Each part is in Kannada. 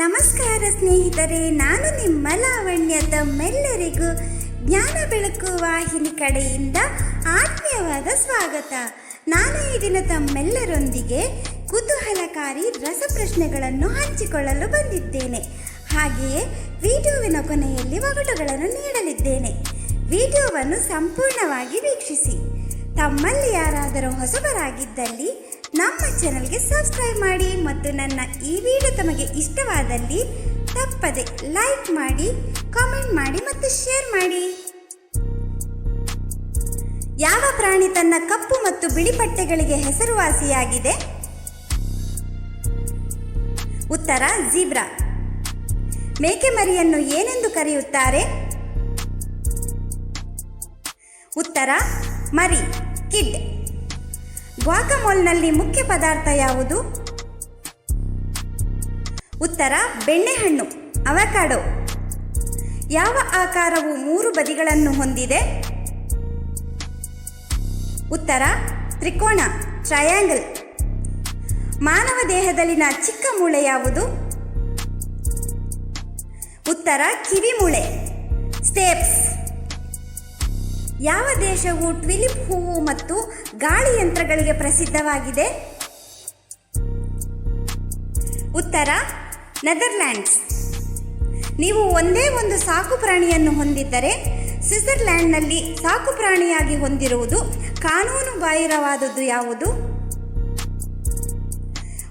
ನಮಸ್ಕಾರ ಸ್ನೇಹಿತರೆ, ನಾನು ನಿಮ್ಮ ಲಾವಣ್ಯ ತಮ್ಮೆಲ್ಲರಿಗೂ ಜ್ಞಾನ ಬೆಳಕು ವಾಹಿನಿ ಕಡೆಯಿಂದ ಆತ್ಮೀಯವಾದ ಸ್ವಾಗತ. ನಾನು ಈ ದಿನ ತಮ್ಮೆಲ್ಲರೊಂದಿಗೆ ಕುತೂಹಲಕಾರಿ ರಸಪ್ರಶ್ನೆಗಳನ್ನು ಹಂಚಿಕೊಳ್ಳಲು ಬಂದಿದ್ದೇನೆ. ಹಾಗೆಯೇ ವಿಡಿಯೋವಿನ ಕೊನೆಯಲ್ಲಿ ಒಗಟುಗಳನ್ನು ನೀಡಲಿದ್ದೇನೆ. ವಿಡಿಯೋವನ್ನು ಸಂಪೂರ್ಣವಾಗಿ ವೀಕ್ಷಿಸಿ. ತಮ್ಮಲ್ಲಿ ಯಾರಾದರೂ ಹೊಸಬರಾಗಿದ್ದಲ್ಲಿ ನಮ್ಮ ಚಾನಲ್ಗೆ ಸಬ್ಸ್ಕ್ರೈಬ್ ಮಾಡಿ ಮತ್ತು ನನ್ನ ಈ ವಿಡಿಯೋ ತಮಗೆ ಇಷ್ಟವಾದಲ್ಲಿ ತಪ್ಪದೆ ಲೈಕ್ ಮಾಡಿ, ಕಾಮೆಂಟ್ ಮಾಡಿ ಮತ್ತು ಶೇರ್ ಮಾಡಿ. ಯಾವ ಪ್ರಾಣಿ ತನ್ನ ಕಪ್ಪು ಮತ್ತು ಬಿಳಿ ಪಟ್ಟೆಗಳಿಗೆ ಹೆಸರುವಾಸಿಯಾಗಿದೆ? ಉತ್ತರ ಜೀಬ್ರಾ ಮೇಕೆ ಮರಿಯನ್ನು ಏನೆಂದು ಕರೆಯುತ್ತಾರೆ? ಉತ್ತರ, ಮರಿ, ಕಿಡ್. ಗ್ವಾಕಮೋಲ್ನಲ್ಲಿ ಮುಖ್ಯ ಪದಾರ್ಥ ಯಾವುದು? ಉತ್ತರ, ಬೆಣ್ಣೆಹಣ್ಣು, ಅವಕಾಡೋ. ಯಾವ ಆಕಾರವು ಮೂರು ಬದಿಗಳನ್ನು ಹೊಂದಿದೆ? ಉತ್ತರ ತ್ರಿಕೋಣ ಟ್ರಯಾಂಗಲ್. ಮಾನವ ದೇಹದಲ್ಲಿನ ಚಿಕ್ಕ ಮೂಳೆ ಯಾವುದು? ಉತ್ತರ, ಕಿವಿ ಮೂಳೆ. ಸ್ಟೇಪ್ಸ್. ಯಾವ ದೇಶವು ಟ್ವಿಲಿಪ್ ಹೂವು ಮತ್ತು ಗಾಳಿ ಯಂತ್ರಗಳಿಗೆ ಪ್ರಸಿದ್ಧವಾಗಿದೆ? ಉತ್ತರ, ನೆದರ್ಲ್ಯಾಂಡ್ಸ್. ನೀವು ಒಂದೇ ಒಂದು ಸಾಕು ಪ್ರಾಣಿಯನ್ನು ಹೊಂದಿದ್ದರೆ ಸ್ವಿಟ್ಜರ್ಲ್ಯಾಂಡ್ನಲ್ಲಿ ಸಾಕು ಪ್ರಾಣಿಯಾಗಿ ಹೊಂದಿರುವುದು ಕಾನೂನು ಬಾಹಿರವಾದದ್ದು ಯಾವುದು?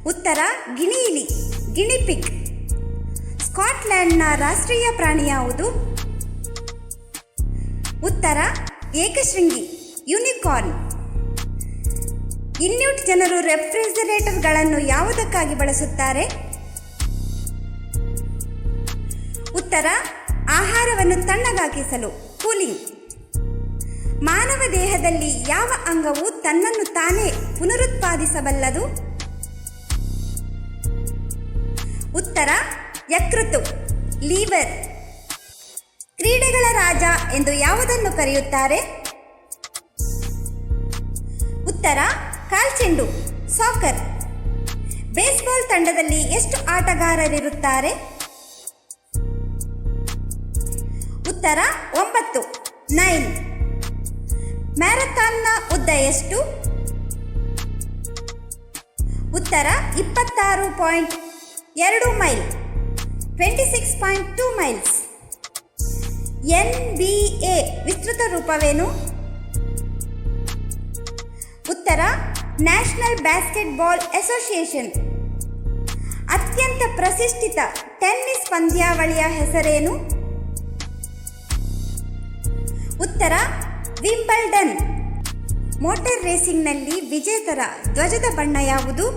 ಉತ್ತರ ಗಿಣಿಲಿ ಗಿಣಿಪಿಕ್ ಸ್ಕಾಟ್ಲ್ಯಾಂಡ್ನ ರಾಷ್ಟ್ರೀಯ ಪ್ರಾಣಿ ಯಾವುದು? ಉತ್ತರ ಏಕಶೃಂಗಿ, ಯುನಿಕಾರ್ನ್. ಇನ್ಯೂಟ್ ಜನರು ರೆಫ್ರಿಜರೇಟರ್ಗಳನ್ನು ಯಾವುದಕ್ಕಾಗಿ ಬಳಸುತ್ತಾರೆ? ಉತ್ತರ, ಆಹಾರವನ್ನು ತಣ್ಣಗಾಕಿಸಲು ಕೂಲಿಂಗ್. ಮಾನವ ದೇಹದಲ್ಲಿ ಯಾವ ಅಂಗವು ತನ್ನನ್ನು ತಾನೇ ಪುನರುತ್ಪಾದಿಸಬಲ್ಲದು? ಉತ್ತರ ಯಕೃತು ಲೀವರ್. ಕ್ರೀಡೆಗಳ ರಾಜ ಎಂದು ಯಾವುದನ್ನು ಕರೆಯುತ್ತಾರೆ? ಉತ್ತರ, ಕಾಲ್ಚೆಂಡು, ಸಾಕರ್. ಬೇಸ್ಬಾಲ್ ತಂಡದಲ್ಲಿ ಎಷ್ಟು ಆಟಗಾರರಿರುತ್ತಾರೆ? ಉತ್ತರ, ಒಂಬತ್ತು, ನೈನ್. ಮ್ಯಾರಥಾನ್ನ ಉದ್ದ ಎಷ್ಟು? ಉತ್ತರ, ಇಪ್ಪತ್ತಾರು ಪಾಯಿಂಟ್ ಎರಡು mile, twenty six point two miles. N B A ವಿಸ್ತೃತ ರೂಪವೇನು? ಉತ್ತರ, ನ್ಯಾಷನಲ್ ಬ್ಯಾಸ್ಕೆಟ್ಬಾಲ್ ಅಸೋಸಿಯೇಷನ್. ಅತ್ಯಂತ ಪ್ರತಿಷ್ಠಿತ ಟೆನ್ನಿಸ್ ಪಂದ್ಯಾವಳಿಯ ಹೆಸರೇನು? ಉತ್ತರ, ವಿಂಬಲ್ಡನ್. ಮೋಟಾರ್ ರೇಸಿಂಗ್ನಲ್ಲಿ ವಿಜೇತರ ಧ್ವಜದ ಬಣ್ಣ ಯಾವುದು?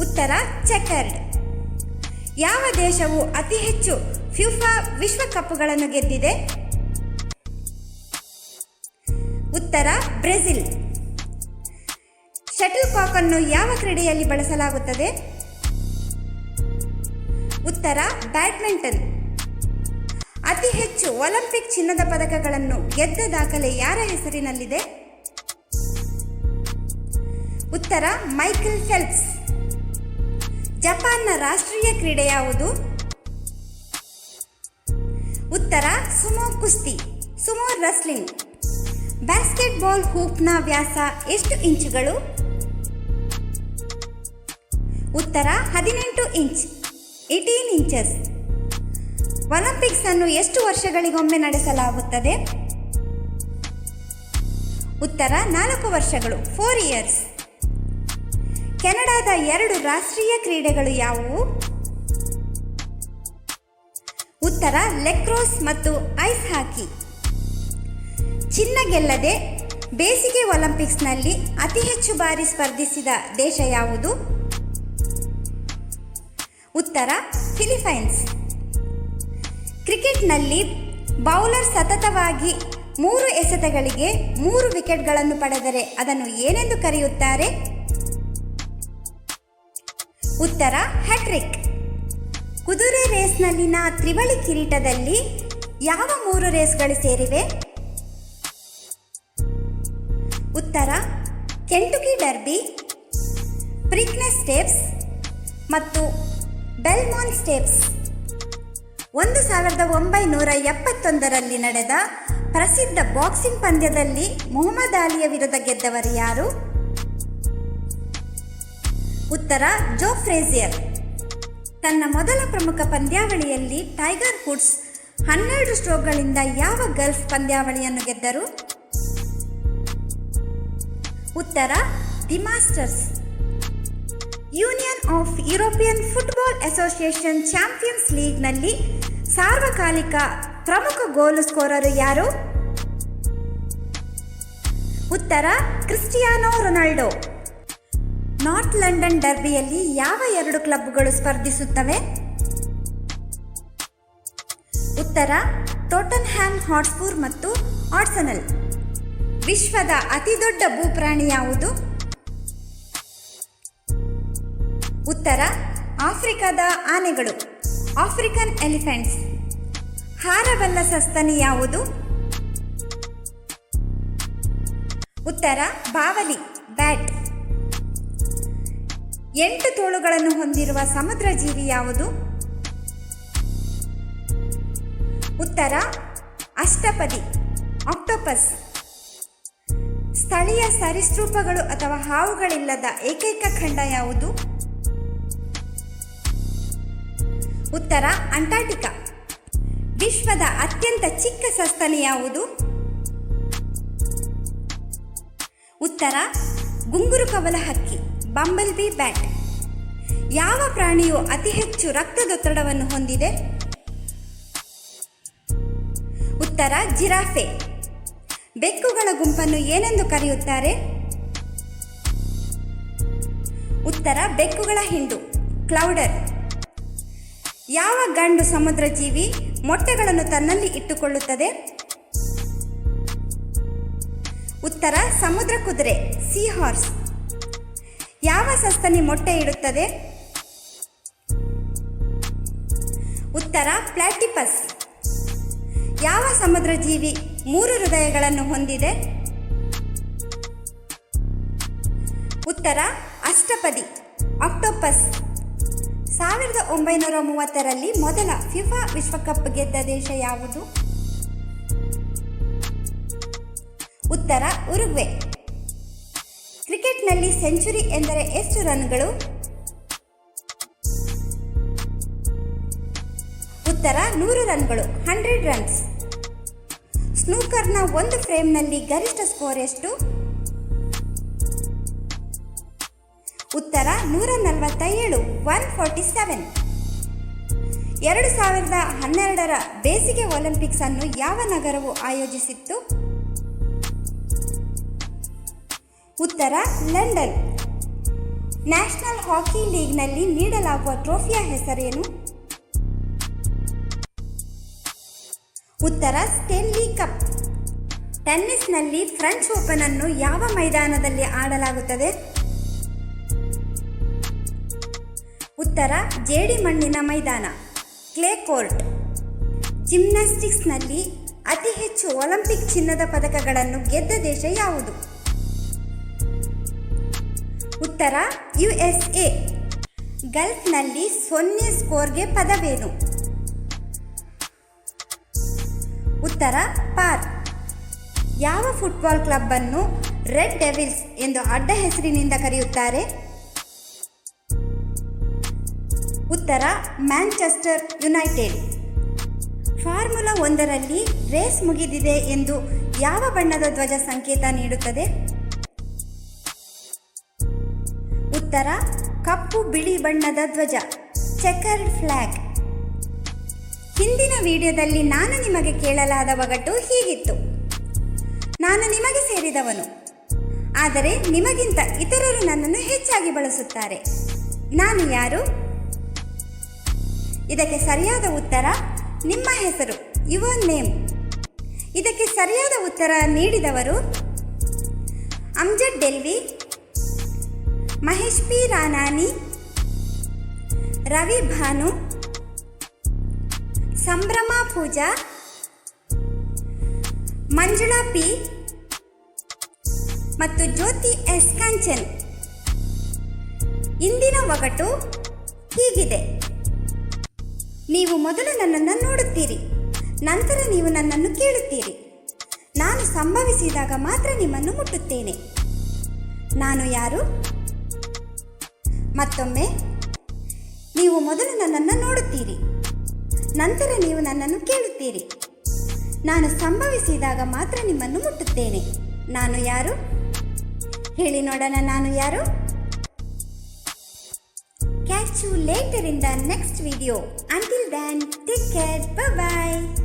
ಉತ್ತರ, ಚೆಕರ್ಡ್. ಯಾವ ದೇಶವು ಅತಿ ಹೆಚ್ಚು ಫ್ಯೂಫಾ ವಿಶ್ವಕಪ್ಗಳನ್ನು ಗೆದ್ದಿದೆ. ಉತ್ತರ, ಬ್ರೆಜಿಲ್. ಶಟಲ್ ಕಾಕ್ ಅನ್ನು ಯಾವ ಕ್ರೀಡೆಯಲ್ಲಿ ಬಳಸಲಾಗುತ್ತದೆ? ಉತ್ತರ, ಬ್ಯಾಡ್ಮಿಂಟನ್. ಅತಿ ಹೆಚ್ಚು ಒಲಿಂಪಿಕ್ ಚಿನ್ನದ ಪದಕಗಳನ್ನು ಗೆದ್ದ ದಾಖಲೆ ಯಾರ ಹೆಸರಿನಲ್ಲಿದೆ? ಉತ್ತರ, ಮೈಕಲ್ ಫೆಲ್ಪ್ಸ್. ಜಪಾನ್ನ ರಾಷ್ಟ್ರೀಯ ಕ್ರೀಡೆ ಯಾವುದು? ಉತ್ತರ ಸುಮೋ ಕುಸ್ತಿ, ಸುಮೋ ರಸ್ಲಿಂಗ್ ಬ್ಯಾಸ್ಕೆಟ್ಬಾಲ್ ಹೂಪ್ನ ವ್ಯಾಸ ಎಷ್ಟು ಇಂಚುಗಳು? ಉತ್ತರ ಹದಿನೆಂಟು ಇಂಚ್ ಏಟೀನ್ ಇಂಚಸ್ ಒಲಿಂಪಿಕ್ಸ್ ಅನ್ನು ಎಷ್ಟು ವರ್ಷಗಳಿಗೊಮ್ಮೆ ನಡೆಸಲಾಗುತ್ತದೆ? ಉತ್ತರ ನಾಲ್ಕು ವರ್ಷಗಳು ಫೋರ್ ಇಯರ್ಸ್ ಕೆನಡಾದ ಎರಡು ರಾಷ್ಟ್ರೀಯ ಕ್ರೀಡೆಗಳು ಯಾವುವು? ಉತ್ತರ ಲೆಕ್ರೋಸ್ ಮತ್ತು ಐಸ್ ಹಾಕಿ. ಚಿನ್ನ ಗೆಲ್ಲದೆ ಬೇಸಿಗೆ ಒಲಿಂಪಿಕ್ಸ್ನಲ್ಲಿ ಅತಿ ಹೆಚ್ಚು ಬಾರಿ ಸ್ಪರ್ಧಿಸಿದ ದೇಶ ಯಾವುದು? ಉತ್ತರ ಫಿಲಿಪೈನ್ಸ್ ಕ್ರಿಕೆಟ್ನಲ್ಲಿ ಬೌಲರ್ ಸತತವಾಗಿ ಮೂರು ಎಸೆತಗಳಿಗೆ ಮೂರು ವಿಕೆಟ್ಗಳನ್ನು ಪಡೆದರೆ ಅದನ್ನು ಏನೆಂದು ಕರೆಯುತ್ತಾರೆ? ಉತ್ತರ ಹ್ಯಾಟ್ರಿಕ್. ಕುದುರೆ ರೇಸ್ನಲ್ಲಿನ ತ್ರಿವಳಿ ಕಿರೀಟದಲ್ಲಿ ಯಾವ ಮೂರು ರೇಸ್ಗಳು ಸೇರಿವೆ? ಉತ್ತರ, ಕೆಂಟುಕಿ ಡರ್ಬಿ ಪ್ರಿಕ್ನೆಸ್ ಸ್ಟೇಪ್ಸ್ ಮತ್ತು ಬೆಲ್ಮಾನ್ ಸ್ಟೇಪ್ಸ್. ಒಂದು ಸಾವಿರದ ಒಂಬೈನೂರ ಎಪ್ಪತ್ತೊಂದರಲ್ಲಿ ನಡೆದ ಪ್ರಸಿದ್ಧ ಬಾಕ್ಸಿಂಗ್ ಪಂದ್ಯದಲ್ಲಿ ಮೊಹಮ್ಮದ್ ಅಲಿಯ ವಿರುದ್ಧ ಗೆದ್ದವರು ಯಾರು? ಉತ್ತರ, ಜೋ ಫ್ರೇಸಿಯರ್. ತನ್ನ ಮೊದಲ ಪ್ರಮುಖ ಪಂದ್ಯಾವಳಿಯಲ್ಲಿ ಟೈಗರ್ ವುಡ್ಸ್ ಹನ್ನೆರಡು ಸ್ಟ್ರೋಕ್ಗಳಿಂದ ಯಾವ ಗಲ್ಫ್ ಪಂದ್ಯಾವಳಿಯನ್ನು ಗೆದ್ದರು? ಉತ್ತರ, the Masters. Union of European football association champions ಲೀಗ್ನಲ್ಲಿ ಸಾರ್ವಕಾಲಿಕ ಪ್ರಮುಖ ಗೋಲು ಸ್ಕೋರರು ಯಾರು? ಉತ್ತರ, ಕ್ರಿಸ್ಟಿಯಾನೋ ರೊನಾಲ್ಡೋ. ನಾರ್ತ್ ಲಂಡನ್ ಡರ್ಬಿಯಲ್ಲಿ ಯಾವ ಎರಡು ಕ್ಲಬ್ಗಳು ಸ್ಪರ್ಧಿಸುತ್ತವೆ? ಉತ್ತರ ಟೋಟನ್ ಹ್ಯಾಮ್ ಹಾಟ್ಸ್ಪೂರ್ ಮತ್ತು ಆರ್ಸನಲ್. ವಿಶ್ವದ ಅತಿದೊಡ್ಡ ಭೂಪ್ರಾಣಿ ಯಾವುದು? ಉತ್ತರ, ಆಫ್ರಿಕಾದ ಆನೆಗಳು. African elephants. ಹಾರಬಲ್ಲ ಸಸ್ತನಿ ಯಾವುದು? ಉತ್ತರ, ಬಾವಲಿ, ಬ್ಯಾಟ್. ಎಂಟು ತೋಳುಗಳನ್ನು ಹೊಂದಿರುವ ಸಮುದ್ರ ಜೀವಿ ಯಾವುದು? ಉತ್ತರ, ಅಷ್ಟಪದಿ, ಆಕ್ಟೋಪಸ್. ಸ್ಥಳೀಯ ಸರಿಸೃಪಗಳು ಅಥವಾ ಹಾವುಗಳಿಲ್ಲದ ಏಕೈಕ ಖಂಡ ಯಾವುದು? ಉತ್ತರ, ಅಂಟಾರ್ಟಿಕಾ. ವಿಶ್ವದ ಅತ್ಯಂತ ಚಿಕ್ಕ ಸಸ್ತನಿ ಯಾವುದು? ಉತ್ತರ, ಗುಂಗುರು ಕವಲ ಹಕ್ಕಿ ಬಂಬಲ್ ಬಿ ಬ್ಯಾಟ್ ಯಾವ ಪ್ರಾಣಿಯು ಅತಿ ಹೆಚ್ಚು ರಕ್ತದೊತ್ತಡವನ್ನು ಹೊಂದಿದೆ? ಉತ್ತರ, ಜಿರಾಫೆ. ಬೆಕ್ಕುಗಳ ಗುಂಪನ್ನು ಏನೆಂದು ಕರೆಯುತ್ತಾರೆ? ಉತ್ತರ, ಬೆಕ್ಕುಗಳ ಹಿಂಡು, ಕ್ಲೌಡರ್. ಯಾವ ಗಂಡು ಸಮುದ್ರ ಜೀವಿ ಮೊಟ್ಟೆಗಳನ್ನು ತನ್ನಲ್ಲಿ ಇಟ್ಟುಕೊಳ್ಳುತ್ತದೆ? ಉತ್ತರ, ಸಮುದ್ರ ಕುದುರೆ, ಸೀ ಹಾರ್ಸ್. ಯಾವ ಸಸ್ತನಿ ಮೊಟ್ಟೆ ಇಡುತ್ತದೆ? ಉತ್ತರ, ಪ್ಲಾಟಿಪಸ್. ಯಾವ ಸಮುದ್ರ ಜೀವಿ ಮೂರು ಹೃದಯಗಳನ್ನು ಹೊಂದಿದೆ? ಉತ್ತರ, ಅಷ್ಟಪದಿ, ಆಕ್ಟೋಪಸ್. ಸಾವಿರದ ಒಂಬೈನೂರ ಮೂವತ್ತರಲ್ಲಿ ಮೊದಲ ಫಿಫಾ ವಿಶ್ವಕಪ್ ಗೆದ್ದ ದೇಶ ಯಾವುದು? ಉತ್ತರ, ಉರುಗ್ವೆ. ಕ್ರಿಕೆಟ್ನಲ್ಲಿ ಸೆಂಚುರಿ ಎಂದರೆ ಎಷ್ಟು ರನ್ಗಳು ಉತ್ತರ, ನೂರು ರನ್ಗಳು ಹಂಡ್ರೆಡ್ ರನ್ಸ್. ಸ್ನೂಕರ್ನ ಒಂದು ಫ್ರೇಮ್ನಲ್ಲಿ ಗರಿಷ್ಠ ಸ್ಕೋರ್ ಎಷ್ಟು? ಉತ್ತರ, ನೂರ ನಲವತ್ತ ಏಳು ಒನ್ ಫೋರ್ಟಿ ಸೆವೆನ್. ಎರಡು ಸಾವಿರದ ಹನ್ನೆರಡರ ಬೇಸಿಗೆ ಒಲಿಂಪಿಕ್ಸ್ ಅನ್ನು ಯಾವ ನಗರವು ಆಯೋಜಿಸಿತ್ತು? ಉತ್ತರ, ಲಂಡನ್. ನ್ಯಾಷನಲ್ ಹಾಕಿ ಲೀಗ್ನಲ್ಲಿ ನೀಡಲಾಗುವ ಟ್ರೋಫಿಯ ಹೆಸರೇನು? ಉತ್ತರ, ಸ್ಟೆನ್ಲಿ ಕಪ್. ಟೆನ್ನಿಸ್ನಲ್ಲಿ ಫ್ರೆಂಚ್ ಓಪನ್ ಅನ್ನು ಯಾವ ಮೈದಾನದಲ್ಲಿ ಆಡಲಾಗುತ್ತದೆ? ಉತ್ತರ ಜೇಡಿಮಣ್ಣಿನ ಮೈದಾನ, ಕ್ಲೇ ಕೋರ್ಟ್. ಜಿಮ್ನಾಸ್ಟಿಕ್ಸ್ನಲ್ಲಿ ಅತಿ ಹೆಚ್ಚು ಒಲಿಂಪಿಕ್ ಚಿನ್ನದ ಪದಕಗಳನ್ನು ಗೆದ್ದ ದೇಶ ಯಾವುದು? ಉತ್ತರ ಯುಎಸ್ಎ ಗಲ್ಫ್ನಲ್ಲಿ ಸೊನ್ನೆ ಸ್ಕೋರ್ಗೆ ಪದವೇನು? ಉತ್ತರ ಪಾರ್ ಯಾವ ಫುಟ್ಬಾಲ್ ಕ್ಲಬ್ ಅನ್ನು ರೆಡ್ ಡೆವಿಲ್ಸ್ ಎಂದು ಅಡ್ಡ ಹೆಸರಿನಿಂದ ಕರೆಯುತ್ತಾರೆ? ಉತ್ತರ, ಮ್ಯಾಂಚೆಸ್ಟರ್ ಯುನೈಟೆಡ್. ಫಾರ್ಮುಲಾ ಒಂದರಲ್ಲಿ ರೇಸ್ ಮುಗಿದಿದೆ ಎಂದು ಯಾವ ಬಣ್ಣದ ಧ್ವಜ ಸಂಕೇತ ನೀಡುತ್ತದೆ? ಉತ್ತರ ಕಪ್ಪು ಬಿಳಿ ಬಣ್ಣದ ಧ್ವಜ ಚೆಕರ್ಡ್ ಫ್ಲ್ಯಾಗ್ ಹಿಂದಿನ ವಿಡಿಯೋದಲ್ಲಿ ನಾನು ನಿಮಗೆ ಕೇಳಲಾದ ಒಗಟು ಹೀಗಿತ್ತು. ನಾನು ನಿಮಗೆ ಸೇರಿದವನು, ಆದರೆ ನಿಮಗಿಂತ ಇತರರು ನನ್ನನ್ನು ಹೆಚ್ಚಾಗಿ ಬಳಸುತ್ತಾರೆ. ನಾನು ಯಾರು? ಇದಕ್ಕೆ ಸರಿಯಾದ ಉತ್ತರ, ನಿಮ್ಮ ಹೆಸರು, ಯುವರ್ ನೇಮ್. ಇದಕ್ಕೆ ಸರಿಯಾದ ಉತ್ತರ ನೀಡಿದವರು ಅಮ್ಜದ್ ಡೆಲ್ವಿ ಮಹೇಶ್ ಪಿ ರಾನಾನಿ ರವಿ ಭಾನು, ಸಂಭ್ರಮ ಪೂಜಾ, ಮಂಜುಳಾ ಪಿ ಮತ್ತು ಜ್ಯೋತಿ ಎಸ್ ಕಾಂಚನ್. ಇಂದಿನ ಒಗಟು ಹೀಗಿದೆ. ನೀವು ಮೊದಲು ನನ್ನನ್ನು ನೋಡುತ್ತೀರಿ, ನಂತರ ನೀವು ನನ್ನನ್ನು ಕೇಳುತ್ತೀರಿ. ನಾನು ಸಂಭವಿಸಿದಾಗ ಮಾತ್ರ ನಿಮ್ಮನ್ನು ಮುಟ್ಟುತ್ತೇನೆ. ನಾನು ಯಾರು? ಮತ್ತೊಮ್ಮೆ, ನೀವು ಮೊದಲು ನನ್ನನ್ನು ನೋಡುತ್ತೀರಿ. ನಂತರ ನೀವು ನನ್ನನ್ನು ಕೇಳುತ್ತೀರಿ. ನಾನು ಸಂಭವಿಸಿದಾಗ ಮಾತ್ರ ನಿಮ್ಮನ್ನು ಮುಟ್ಟುತ್ತೇನೆ. ನಾನು ಯಾರು? ಹೇಳಿ ನೋಡೋಣ, ನಾನು ಯಾರು? Catch you later in the next video until then take care bye